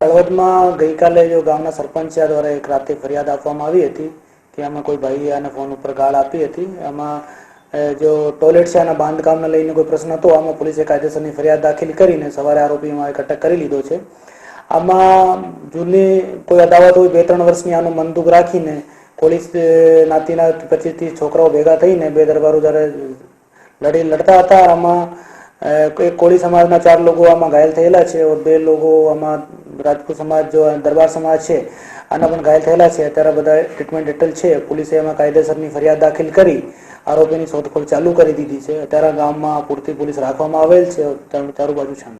હળવદમાં ગઈકાલે જો ગામના સરપંચ દ્વારા એક રાતે ફરિયાદ આપવામાં આવી હતી કે આમાં કોઈ ભાઈએ આને ફોન ઉપર ગાળ આપી હતી, આમાં જો ટોયલેટ છે આના બાંધકામને લઈને કોઈ પ્રશ્ન હતો, આમાં પોલીસે કાયદેસરની ફરિયાદ દાખલ કરીને સવારે આરોપીમાં એક અટક કરી લીધો છે. આમાં જૂની કોઈ અદાવત હોય બે ત્રણ વર્ષની આનું મનદુખ રાખીને પોલીસ નાતીના પચીસથી છોકરાઓ ભેગા થઈને બે દરબારો જ્યારે લડી લડતા હતા, આમાં એક કોળી સમાજના ચાર લોકો આમાં ઘાયલ થયેલા છે બે લોકો આમાં રાજપૂત સમાજ જો દરબાર સમાજ છે, આના પણ ઘાયલ થયેલા છે. અત્યારે બધા ટ્રીટમેન્ટ હેઠળ છે. પોલીસે એમાં કાયદેસરની ફરિયાદ દાખલ કરી, આરોપીની શોધખોળ ચાલુ કરી દીધી છે. અત્યારે ગામમાં પૂરતી પોલીસ રાખવામાં આવેલ છે. ચારું બાજુ શાંતિ